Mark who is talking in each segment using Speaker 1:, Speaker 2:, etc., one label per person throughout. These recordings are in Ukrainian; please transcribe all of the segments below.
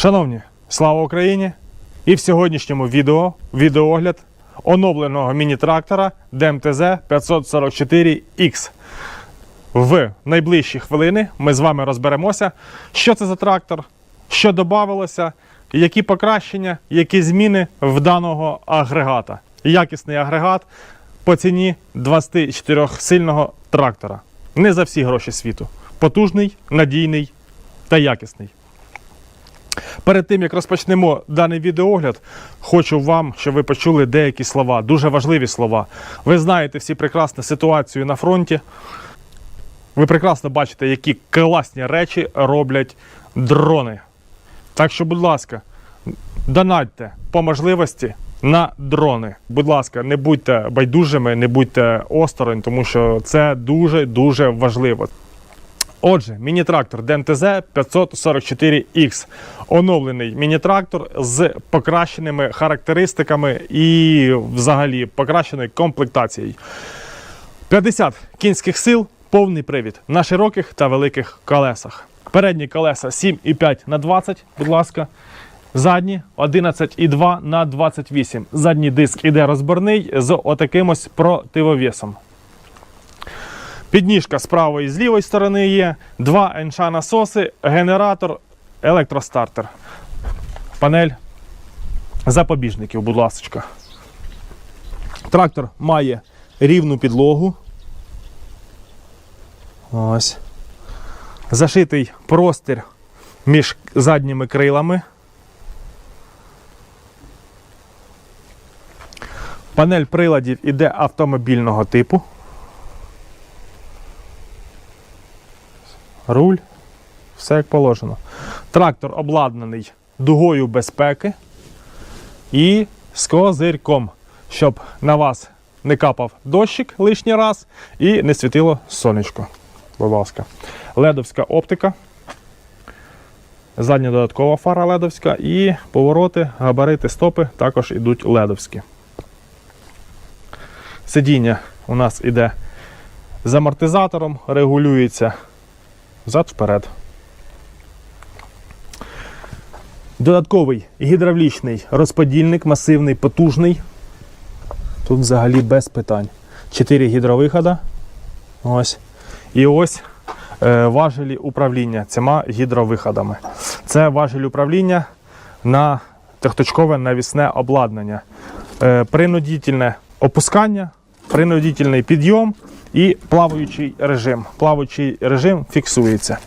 Speaker 1: Шановні, слава Україні! І в сьогоднішньому відео відеоогляд оновленого міні-трактора ДМТЗ 544X. В найближчі хвилини ми з вами розберемося, що це за трактор, що додавалося, які покращення, які зміни в даного агрегата. Якісний агрегат по ціні 24-сильного трактора. Не за всі гроші світу. Потужний, надійний та якісний. Перед тим як розпочнемо даний відеогляд, хочу вам, щоб ви почули деякі слова, дуже важливі слова. Ви знаєте всі прекрасну ситуацію на фронті. Ви прекрасно бачите, які класні речі роблять дрони. Так що, будь ласка, донатьте по можливості на дрони. Будь ласка, не будьте байдужими, не будьте осторонь, тому що це дуже-дуже важливо. Отже, міні-трактор ДМТЗ 544X. Оновлений міні-трактор з покращеними характеристиками і взагалі покращеною комплектацією. 50 кінських сил, повний привід на широких та великих колесах. Передні колеса 7,5 на 20, будь ласка. Задні 11,2 на 28. Задній диск іде розборний з отаким ось противовесом. Підніжка з правої і з лівої сторони є. Два НШ насоси, генератор, електростартер. Панель запобіжників, будь ласка. Трактор має рівну підлогу. Ось. Зашитий простір між задніми крилами. Панель приладів іде автомобільного типу. Руль, все як положено. Трактор обладнаний дугою безпеки і з козирьком, щоб на вас не капав дощик лишній раз і не світило сонечко. Будь ласка. Ледовська оптика. Задня додаткова фара ледовська і повороти, габарити, стопи також ідуть ледовські. Сидіння у нас іде з амортизатором, регулюється Зад вперед. Додатковий гідравлічний розподільник, масивний, потужний. Тут взагалі без питань. Чотири гідровихода. Ось. І ось е, важелі управління цими гідровиходами. Це важель управління на трьохточкове навісне обладнання. Е, принудительне опускання, принудительний підйом і плаваючий режим. Плаваючий режим фіксується.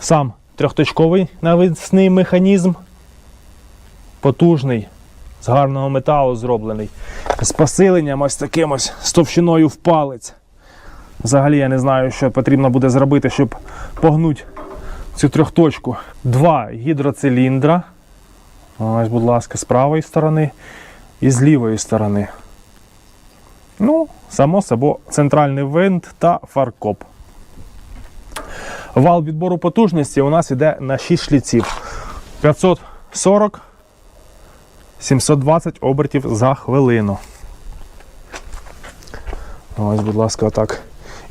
Speaker 1: Сам трьохточковий навісний механізм. Потужний, з гарного металу зроблений. З посиленням ось таким ось з товщиною в палець. Взагалі я не знаю, що потрібно буде зробити, щоб погнути цю трьохточку. Два гідроциліндра. Ось, будь ласка, з правої сторони і з лівої сторони. Ну, само собою, центральний винт та фаркоп. Вал відбору потужності у нас йде на 6 шліців. 540 720 обертів за хвилину. Ось, будь ласка, отак.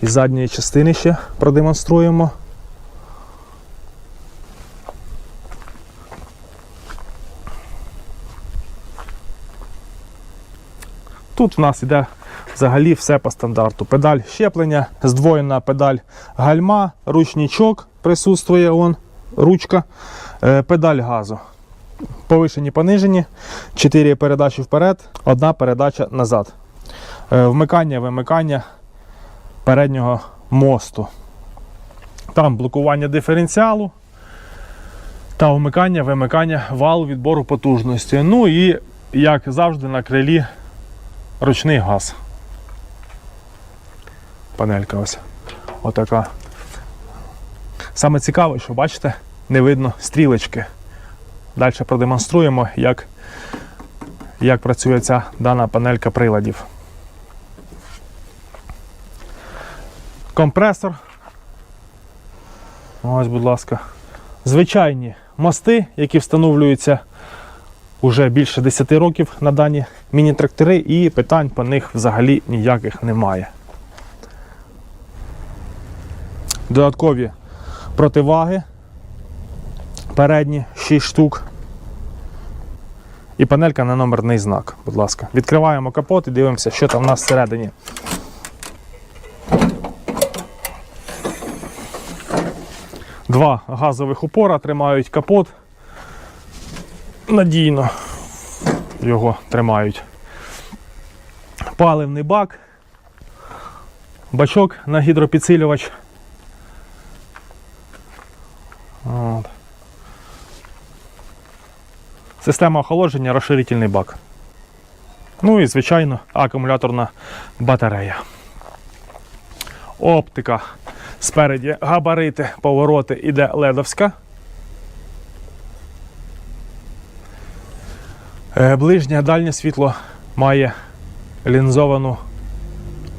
Speaker 1: Із задньої частини ще продемонструємо. Тут в нас іде взагалі все по стандарту. Педаль щеплення, здвоєна педаль гальма, ручничок присутствує, он, ручка, е, педаль газу. Повишені, понижені, 4 передачі вперед, одна передача назад. Е, Вмикання, вимикання переднього мосту. Там блокування диференціалу та вмикання, вимикання валу відбору потужності. Ну і, як завжди, на крилі ручний газ. Панелька ось. Отака. Саме цікаве, що бачите, не видно стрілочки. Далі продемонструємо, як, як працює ця дана панелька приладів. Компресор. Ось, будь ласка. Звичайні мости, які встановлюються уже більше 10 років на дані міні-трактори, і питань по них взагалі ніяких немає. Додаткові противаги. Передні 6 штук. І панелька на номерний знак, будь ласка. Відкриваємо капот і дивимося, що там в нас всередині. Два газових упора тримають капот. Надійно його тримають. Паливний бак, бачок на гідропідсилювач. От. Система охолодження, розширительний бак. Ну і, звичайно, акумуляторна батарея. Оптика. Спереді габарити, повороти іде ледовська. Е, Ближнє дальнє світло має лінзовану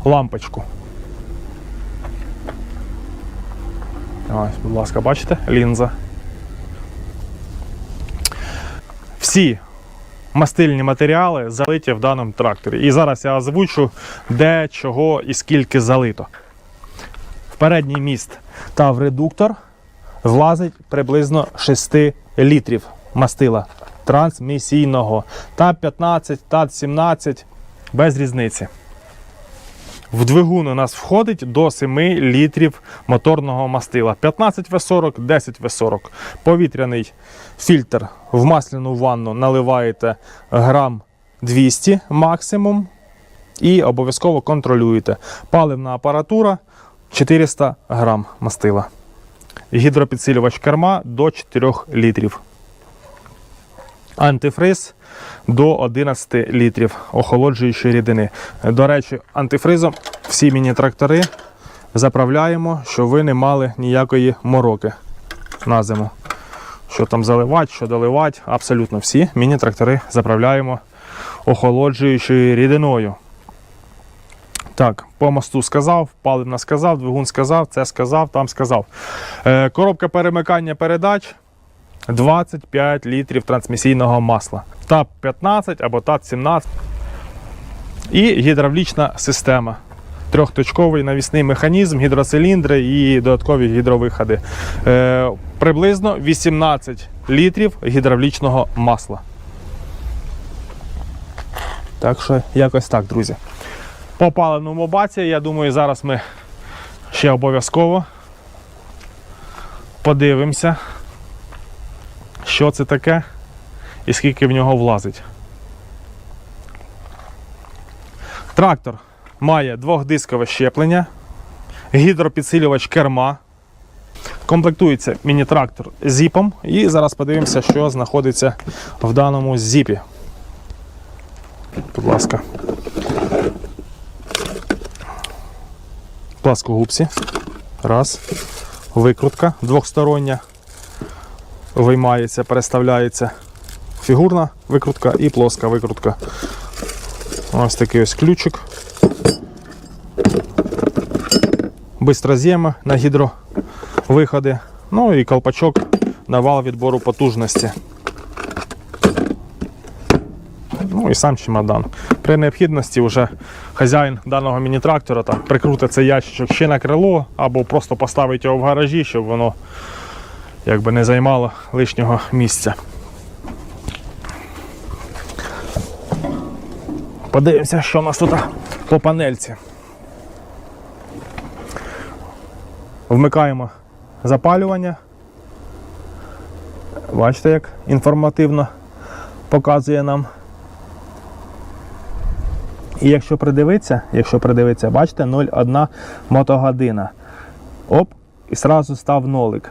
Speaker 1: лампочку. Ось, будь ласка, бачите? Лінза. Всі мастильні матеріали залиті в даному тракторі. І зараз я озвучу, де, чого і скільки залито. В передній міст та в редуктор влазить приблизно 6 літрів мастила трансмісійного. ТАП 15, ТАП 17 без різниці. В двигун у нас входить до 7 літрів моторного мастила. 15 В40, 10 В40. Повітряний фільтр в масляну ванну наливаєте грам 200 максимум. І обов'язково контролюєте. Паливна апаратура 400 грам мастила. Гідропідсилювач керма до 4 літрів. Антифриз до 11 літрів охолоджуючої рідини. До речі, антифризом всі міні-трактори заправляємо, щоб ви не мали ніякої мороки на зиму. Що там заливати, що доливати, абсолютно всі міні-трактори заправляємо охолоджуючою рідиною. Так, по мосту сказав, паливна сказав, двигун сказав, це сказав, там сказав. Е, коробка перемикання передач 25 літрів трансмісійного масла. ТАП 15 або ТАП 17. І гідравлічна система. Трьохточковий навісний механізм, гідроциліндри і додаткові гідровиходи. Е, приблизно 18 літрів гідравлічного масла. Так що, якось так, друзі. По паливному баці, я думаю, зараз ми ще обов'язково подивимося, що це таке і скільки в нього влазить. Трактор має двохдискове щеплення, гідропідсилювач керма. Комплектується міні-трактор зіпом. І зараз подивимося, що знаходиться в даному зіпі. Будь ласка. Пласкогубці. Раз. Викрутка двохстороння. Виймається, переставляється фігурна викрутка і плоска викрутка. Ось такий ось ключик. Бистроз'єми на гідровиходи. Ну і колпачок на вал відбору потужності. Ну і сам чемодан. При необхідності вже хазяїн даного міні-трактора прикрутить цей ящичок ще на крило, або просто поставить його в гаражі, щоб воно якби не займало лишнього місця. Подивимося, що у нас тут по панельці. Вмикаємо запалювання. Бачите, як інформативно показує нам. І якщо придивитися, якщо придивитися, бачите, 0,1 мотогодина. Оп, і одразу став нолик.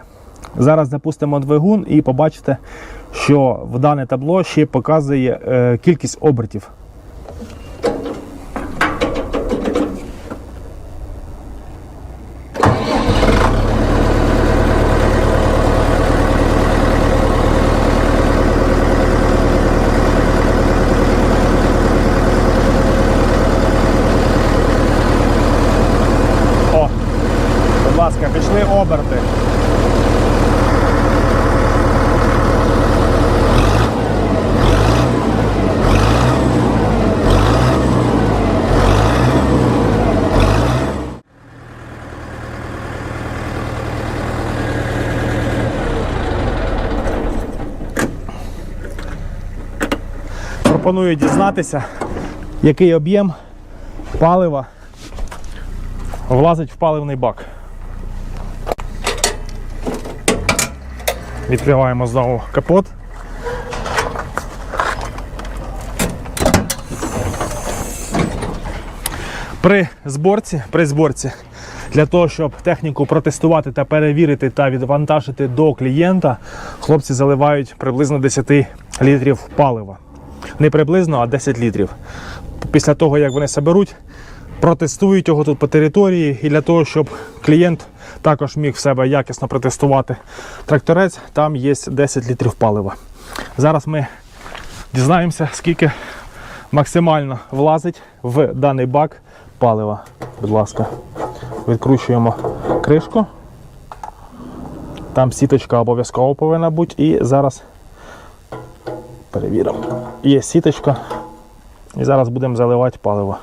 Speaker 1: Зараз запустимо двигун і побачите, що в дане табло ще показує е, кількість обертів. Будь ласка, пішли оберти. Пропоную дізнатися, який об'єм палива влазить в паливний бак. Відкриваємо знову капот. При зборці, при зборці, для того, щоб техніку протестувати та перевірити та відвантажити до клієнта, хлопці заливають приблизно 10 літрів палива. Не приблизно, а 10 літрів. Після того, як вони соберуть, протестують його тут по території, і для того, щоб клієнт також міг в себе якісно протестувати тракторець, там є 10 літрів палива. Зараз ми дізнаємося, скільки максимально влазить в даний бак палива. Будь ласка, відкручуємо кришку. Там сіточка обов'язково повинна бути. І зараз перевіримо. Є сіточка. І зараз будемо заливати паливо.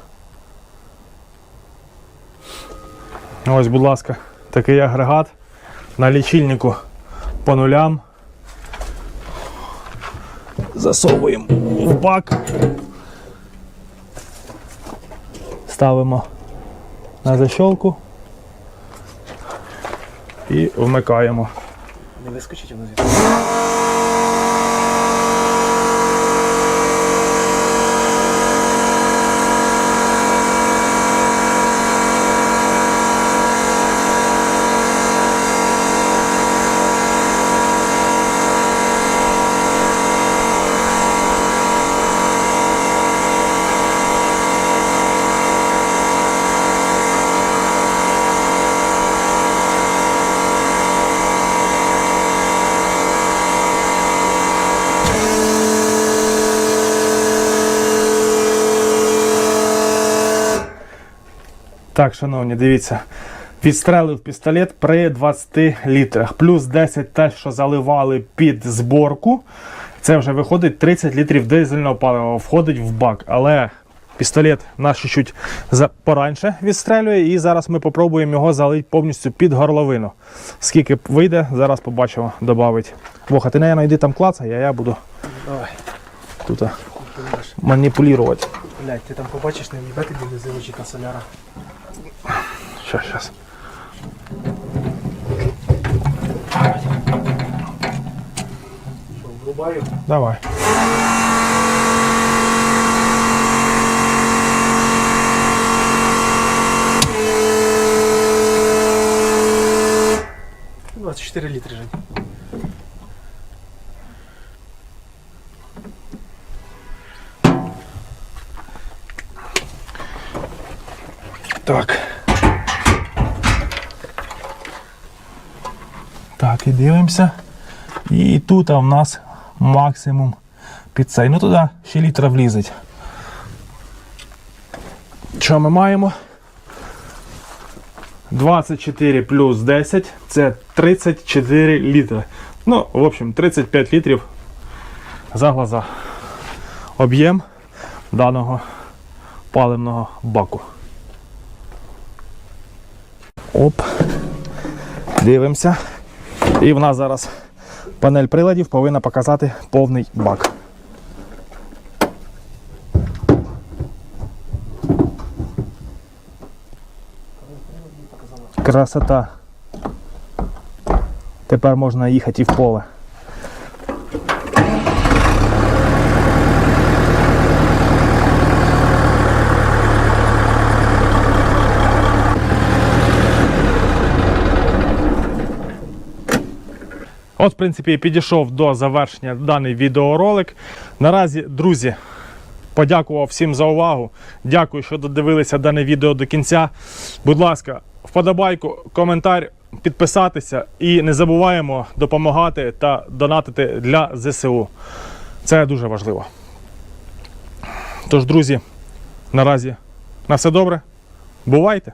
Speaker 1: Ось, будь ласка, такий агрегат на лічильнику по нулям. Засовуємо в бак. Ставимо на защолку і вмикаємо.
Speaker 2: Не вискочить воно звідси.
Speaker 1: Так, шановні, дивіться. Відстрелив пістолет при 20 літрах. Плюс 10 те, що заливали під зборку. Це вже виходить 30 літрів дизельного палива. Входить в бак. Але пістолет наш чуть за пораньше відстрелює. І зараз ми спробуємо його залити повністю під горловину. Скільки вийде, зараз побачимо, додавить. Воха, ти не йди там клацай, а я буду
Speaker 2: Давай,
Speaker 1: тут маніпулювати.
Speaker 2: Блядь, ти там побачиш, не в'їбе тобі незивочка соляра.
Speaker 1: Щас, щас.
Speaker 2: Що, врубаю?
Speaker 1: Давай. –
Speaker 2: 24 літри, Жень.
Speaker 1: Так. Так, і дивимося. І тут а, в нас максимум під цей. Ну туди ще літра влізить. Що ми маємо? 24 плюс 10 це 34 літри. Ну, в общем, 35 літрів за глаза. Об'єм даного паливного баку. Оп. Дивимося. І в нас зараз панель приладів повинна показати повний бак. Красота. Тепер можна їхати і в поле. От, в принципі, і підійшов до завершення даний відеоролик. Наразі, друзі, подякував всім за увагу. Дякую, що додивилися дане відео до кінця. Будь ласка, вподобайку, коментар, підписатися і не забуваємо допомагати та донатити для ЗСУ. Це дуже важливо. Тож, друзі, наразі на все добре. Бувайте!